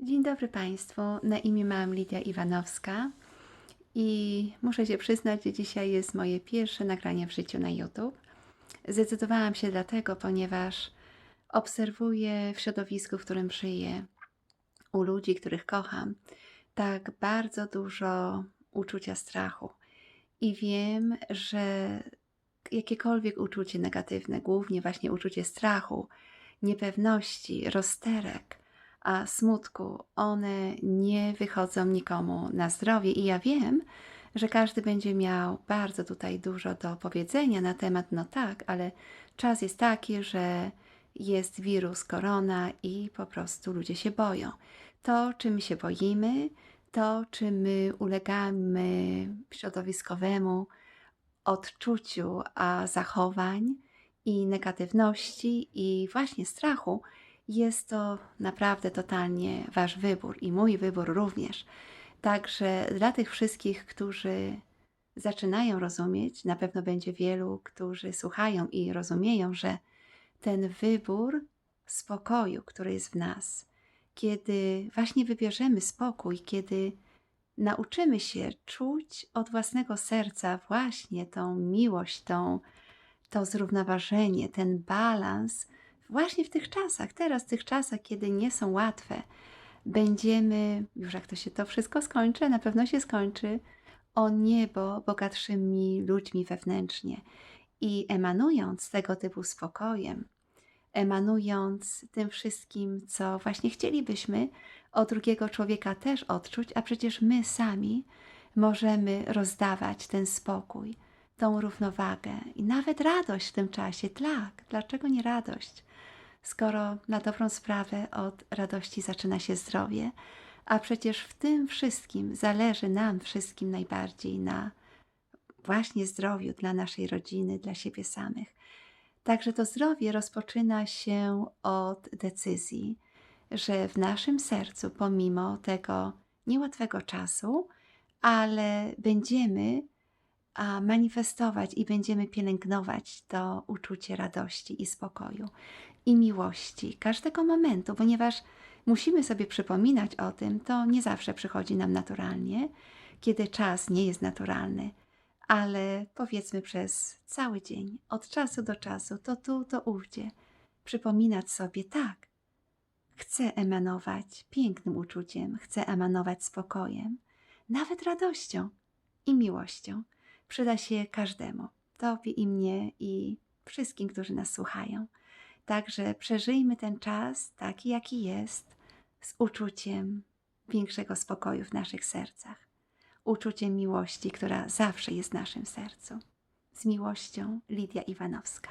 Dzień dobry Państwu. Na imię mam Lidia Iwanowska i muszę się przyznać, że dzisiaj jest moje pierwsze nagranie w życiu na YouTube. Zdecydowałam się dlatego, ponieważ obserwuję w środowisku, w którym żyję, u ludzi, których kocham, tak bardzo dużo uczucia strachu. I wiem, że jakiekolwiek uczucie negatywne, głównie właśnie uczucie strachu, niepewności, rozterek, a smutku, one nie wychodzą nikomu na zdrowie. I ja wiem, że każdy będzie miał bardzo tutaj dużo do powiedzenia na temat, no tak, ale czas jest taki, że jest wirus korona i po prostu ludzie się boją. To, czym się boimy, to, czy my ulegamy środowiskowemu odczuciu a zachowań i negatywności i właśnie strachu, jest to naprawdę totalnie Wasz wybór i mój wybór również. Także dla tych wszystkich, którzy zaczynają rozumieć, na pewno będzie wielu, którzy słuchają i rozumieją, że ten wybór spokoju, który jest w nas, kiedy właśnie wybierzemy spokój, kiedy nauczymy się czuć od własnego serca właśnie tą miłość, tą, to zrównoważenie, ten balans, właśnie w tych czasach, teraz, w tych czasach, kiedy nie są łatwe, będziemy, już jak to się to wszystko skończy, na pewno się skończy, o niebo bogatszymi ludźmi wewnętrznie. I emanując tego typu spokojem, emanując tym wszystkim, co właśnie chcielibyśmy od drugiego człowieka też odczuć, a przecież my sami możemy rozdawać ten spokój, tą równowagę i nawet radość w tym czasie. Tak, dlaczego nie radość? Skoro na dobrą sprawę od radości zaczyna się zdrowie, a przecież w tym wszystkim zależy nam wszystkim najbardziej na właśnie zdrowiu dla naszej rodziny, dla siebie samych. Także to zdrowie rozpoczyna się od decyzji, że w naszym sercu, pomimo tego niełatwego czasu, ale będziemy a, manifestować i będziemy pielęgnować to uczucie radości i spokoju i miłości każdego momentu, ponieważ musimy sobie przypominać o tym, to nie zawsze przychodzi nam naturalnie, kiedy czas nie jest naturalny, ale powiedzmy przez cały dzień, od czasu do czasu, to tu, to ówdzie, przypominać sobie, tak, chcę emanować pięknym uczuciem, chcę emanować spokojem, nawet radością i miłością. Przyda się każdemu, Tobie i mnie i wszystkim, którzy nas słuchają. Także przeżyjmy ten czas taki, jaki jest, z uczuciem większego spokoju w naszych sercach, uczuciem miłości, która zawsze jest w naszym sercu. Z miłością Lidia Iwanowska.